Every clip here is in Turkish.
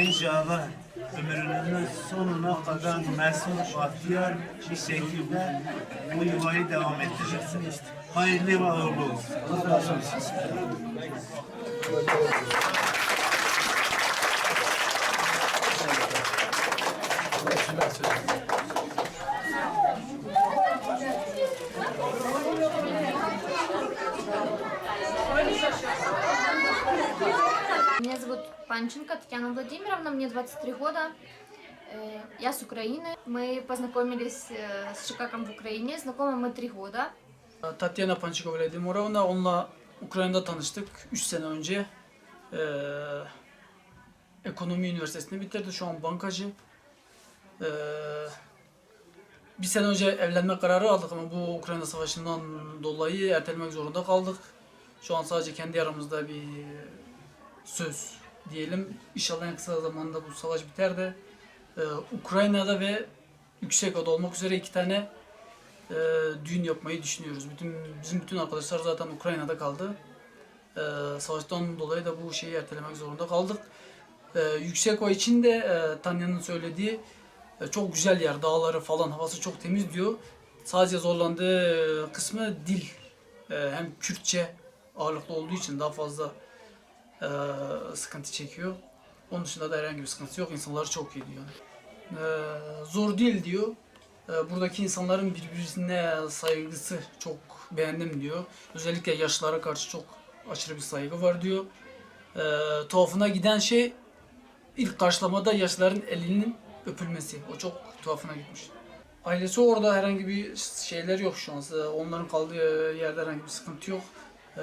İnşallah ömrünüzün sonuna kadar mesut, bahtiyar bir şekilde bu yuvayı devam ettireceksiniz. Hayırlı ve uğurlu olsun. Allah razı olsun. Меня зовут Панченко Татьяна Владимировна, мне 23 года. Э, Я с Украины. Мы познакомились э, с Шикаком в Украине. Знакомы мы три года. Tatyana Pançikova Morovna. Onunla Ukrayna'da tanıştık 3 sene önce. Ee, ekonomi üniversitesini bitirdi. Şu an bankacı. Ee, bir sene önce evlenme kararı aldık ama bu Ukrayna Savaşı'ndan dolayı ertelemek zorunda kaldık. Şu an sadece kendi aramızda bir söz diyelim. İnşallah en kısa zamanda bu savaş biter de e, Ukrayna'da ve Yüksekova'da olmak üzere iki tane e, düğün yapmayı düşünüyoruz. Bütün bizim bütün arkadaşlar zaten Ukrayna'da kaldı. E, savaştan dolayı da bu şeyi ertelemek zorunda kaldık. E, Yüksekova için de e, Tanya'nın söylediği e, çok güzel yer, dağları falan, havası çok temiz diyor. Sadece zorlandığı kısmı dil. E, hem Kürtçe ağırlıklı olduğu için daha fazla e, sıkıntı çekiyor. Onun dışında da herhangi bir sıkıntısı yok. İnsanlar çok iyi diyor. E, zor değil diyor. E, buradaki insanların birbirine saygısı çok beğendim diyor. Özellikle yaşlara karşı çok aşırı bir saygı var diyor. E, tuhafına giden şey ilk karşılamada yaşların elinin öpülmesi. O çok tuhafına gitmiş. Ailesi orada herhangi bir şeyler yok şu an. Onların kaldığı yerde herhangi bir sıkıntı yok. E,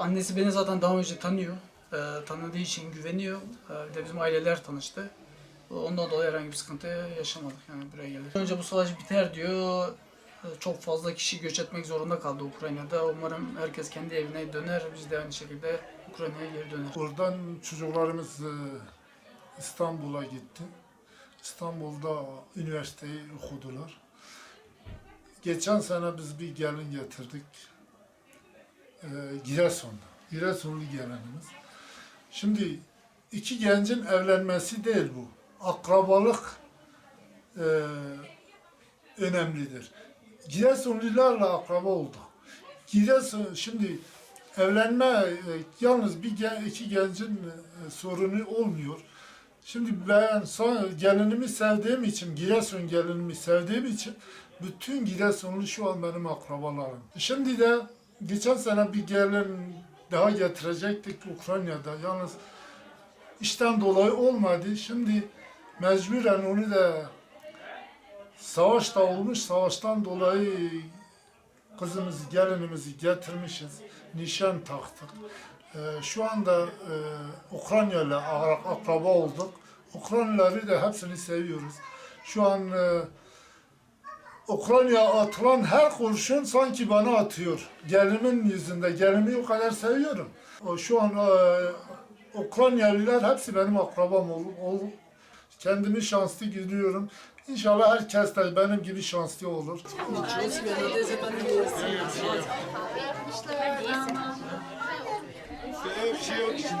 annesi beni zaten daha önce tanıyor. E, tanıdığı için güveniyor. E, bir de bizim aileler tanıştı. Ondan dolayı herhangi bir sıkıntı yaşamadık yani buraya geldik. Önce bu savaş biter diyor. Çok fazla kişi göç etmek zorunda kaldı Ukrayna'da. Umarım herkes kendi evine döner. Biz de aynı şekilde Ukrayna'ya geri döner. Oradan çocuklarımız e, İstanbul'a gitti. İstanbul'da üniversiteyi okudular. Geçen sene biz bir gelin getirdik. E, Giresun'da. Giresunlu gelinimiz. Şimdi iki gencin evlenmesi değil bu. Akrabalık e, önemlidir. Giresunlularla akraba olduk. Giresun şimdi evlenme e, yalnız bir gen, iki gencin e, sorunu olmuyor. Şimdi ben son, gelinimi sevdiğim için, Giresun gelinimi sevdiğim için bütün Giresunlu şu an benim akrabalarım. Şimdi de geçen sene bir gelin daha getirecektik Ukrayna'da. Yalnız işten dolayı olmadı. Şimdi mecburen onu da savaş da olmuş. Savaştan dolayı kızımızı, gelinimizi getirmişiz. Nişan taktık. Ee, şu anda e, Ukrayna ile akraba olduk. Ukraynalıları da hepsini seviyoruz. Şu an e, Ukrayna'ya atılan her kurşun sanki bana atıyor. Gelinimin yüzünde. Gelinimi o kadar seviyorum. Şu an e, Ukraynalılar hepsi benim akrabam ol, ol- Kendimi şanslı görüyorum. İnşallah herkes de benim gibi şanslı olur. İçinde.